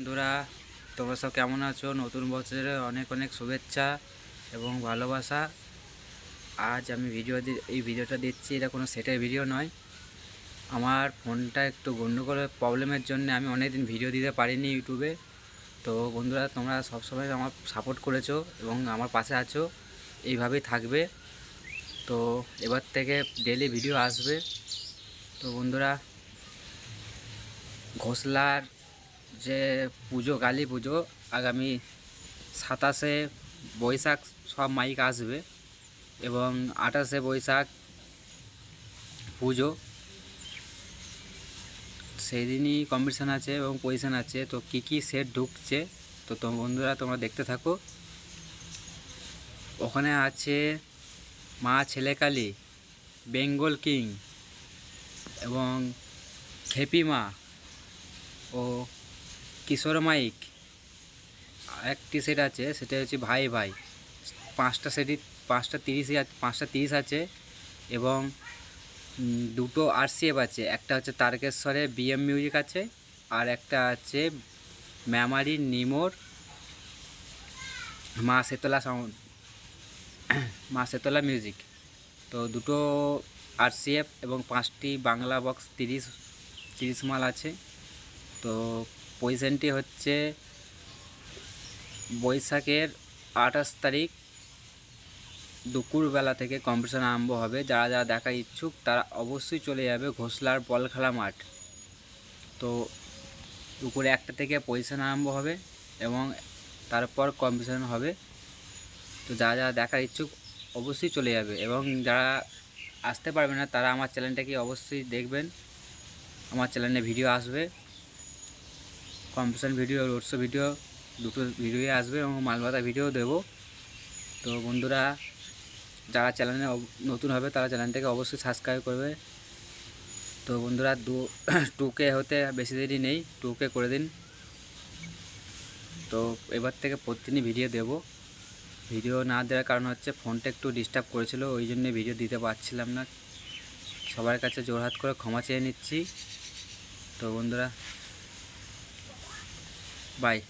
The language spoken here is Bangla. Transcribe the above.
বন্ধুরা, তোমরা সব কেমন আছো? নতুন বছরে অনেক অনেক শুভেচ্ছা এবং ভালোবাসা। আজ আমি ভিডিও এই ভিডিওটা দিচ্ছি, এটা কোনো সেটের ভিডিও নয়। আমার ফোনটা একটু গণ্ডগোলের প্রবলেমের জন্য আমি অনেক দিন ভিডিও দিতে পারিনি ইউটিউবে তো বন্ধুরা, তোমরা সবসময় আমার সাপোর্ট করেছ এবং আমার পাশে আছো। এইভাবেই থাকবে। তো এবার থেকে ডেলি ভিডিও আসবে। তো বন্ধুরা, ঘোষলার যে পুজো, কালী পুজো, আগামী সাতাশে বৈশাখ সব মাইক আসবে এবং আঠাশে বৈশাখ পুজো। সেই দিনই কম্পিটিশান আছে এবং পজিশান আছে। তো কী কী সেট ঢুকছে, তো তো বন্ধুরা তোমরা দেখতে থাকো। ওখানে আছে মা ছেলেকালী বেঙ্গল কিং এবং খেপি মা ও কিশোর মাইক। একটি সেট আছে, সেটা হচ্ছে ভাই ভাই। পাঁচটা সেটই পাঁচটা তিরিশই পাঁচটা তিরিশ আছে এবং দুটো আরসিএফ আছে। একটা হচ্ছে তারকেশ্বরে বিএম মিউজিক আছে, আর একটা আছে মেমারি নিমোর মা শেতলা সাউন্ড মা শেতলা মিউজিক তো দুটো আরসিএফ এবং পাঁচটি বাংলা বক্স তিরিশ তিরিশ মাল আছে। তো পজিশনটি হচ্ছে বৈশাখের আঠাশ তারিখ দুপুরবেলা থেকে কম্পিটিশন আরম্ভ হবে। যারা যারা দেখার ইচ্ছুক, তারা অবশ্যই চলে যাবে ঘোষলার বল খেলা মাঠ। তো দুপুরে একটা থেকে পজিশন আরম্ভ হবে এবং তারপর কম্পিটিশন হবে। তো যারা যারা দেখার ইচ্ছুক, অবশ্যই চলে যাবে এবং যারা আসতে পারবে না, তারা আমার চ্যানেলটাকে অবশ্যই দেখবেন। আমার চ্যানেলে ভিডিও আসবে। কম্পিটিশন ভিডিও, রোডশো ভিডিও, দুটো ভিডিওই আসবে এবং মালবাতা ভিডিও দেবো। তো বন্ধুরা, যারা চ্যানেলে নতুন হবে তারা চ্যানেলটাকে অবশ্যই সাবস্ক্রাইব করবে। তো বন্ধুরা, দু টুকে হতে বেশি দেরি নেই টুকে করে দিন। তো এবার থেকে প্রতিদিনই ভিডিও দেব। ভিডিও না দেওয়ার কারণ হচ্ছে ফোনটা একটু ডিস্টার্ব করেছিল, ওই জন্য ভিডিও দিতে পারছিলাম না। সবার কাছে জোরহাত করে ক্ষমা চেয়ে নিচ্ছি। তো বন্ধুরা Bye.